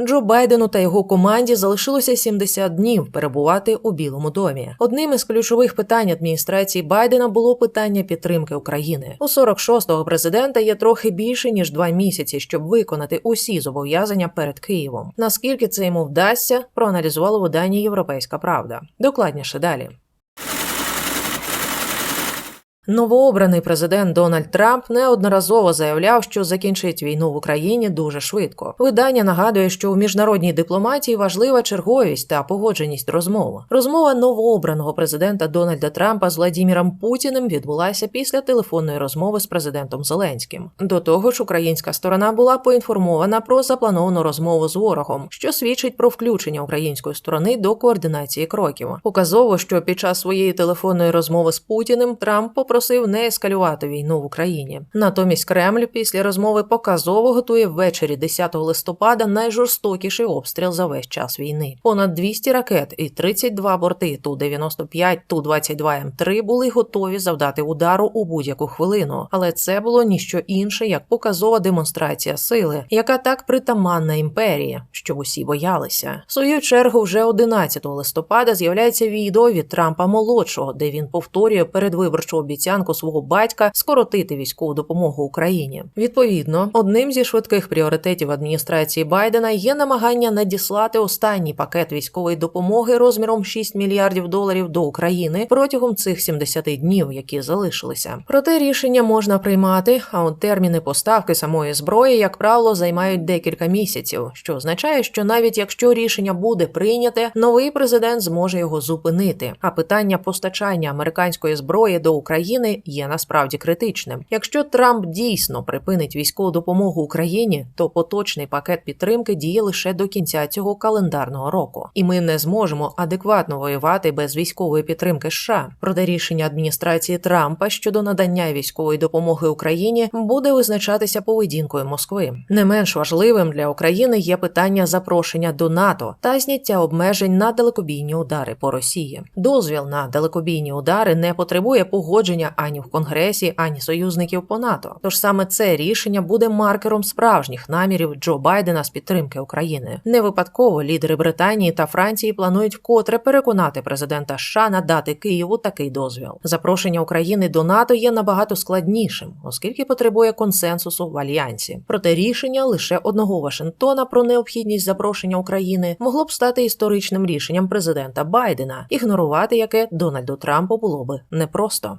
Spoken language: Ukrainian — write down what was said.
Джо Байдену та його команді залишилося 70 днів перебувати у Білому домі. Одним із ключових питань адміністрації Байдена було питання підтримки України. У 46-го президента є трохи більше ніж два місяці, щоб виконати усі зобов'язання перед Києвом. Наскільки це йому вдасться, проаналізувало видання Європейська Правда. Докладніше далі. Новообраний президент Дональд Трамп неодноразово заявляв, що закінчить війну в Україні дуже швидко. Видання нагадує, що у міжнародній дипломатії важлива черговість та погодженість розмов. Розмова новообраного президента Дональда Трампа з Владіміром Путіним відбулася після телефонної розмови з президентом Зеленським. До того ж, українська сторона була поінформована про заплановану розмову з ворогом, що свідчить про включення української сторони до координації кроків. Показово, що під час своєї телефонної розмови з Путіним Трамп попросив не ескалювати війну в Україні. Натомість Кремль після розмови показово готує ввечері 10 листопада найжорстокіший обстріл за весь час війни. Понад 200 ракет і 32 борти Ту-95, Ту-22М3 були готові завдати удару у будь-яку хвилину, але це було ніщо інше як показова демонстрація сили, яка так притаманна імперії, що усі боялися. В свою чергу, вже 11 листопада з'являється відео від Трампа молодшого, де він повторює передвиборчу обіцянку свого батька скоротити військову допомогу Україні. Відповідно, одним зі швидких пріоритетів адміністрації Байдена є намагання надіслати останній пакет військової допомоги розміром 6 мільярдів доларів до України протягом цих 70 днів, які залишилися. Проте рішення можна приймати, а от терміни поставки самої зброї, як правило, займають декілька місяців, що означає, що навіть якщо рішення буде прийняте, новий президент зможе його зупинити. А питання постачання американської зброї до України є насправді критичним. Якщо Трамп дійсно припинить військову допомогу Україні, то поточний пакет підтримки діє лише до кінця цього календарного року, і ми не зможемо адекватно воювати без військової підтримки США. Проте рішення адміністрації Трампа щодо надання військової допомоги Україні буде визначатися поведінкою Москви. Не менш важливим для України є питання запрошення до НАТО та зняття обмежень на далекобійні удари по Росії. Дозвіл на далекобійні удари не потребує погодження ані в Конгресі, ані союзників по НАТО. Тож саме це рішення буде маркером справжніх намірів Джо Байдена з підтримки України. Не випадково лідери Британії та Франції планують вкотре переконати президента США надати Києву такий дозвіл. Запрошення України до НАТО є набагато складнішим, оскільки потребує консенсусу в альянсі. Проте рішення лише одного Вашингтона про необхідність запрошення України могло б стати історичним рішенням президента Байдена, ігнорувати яке Дональду Трампу було би непросто.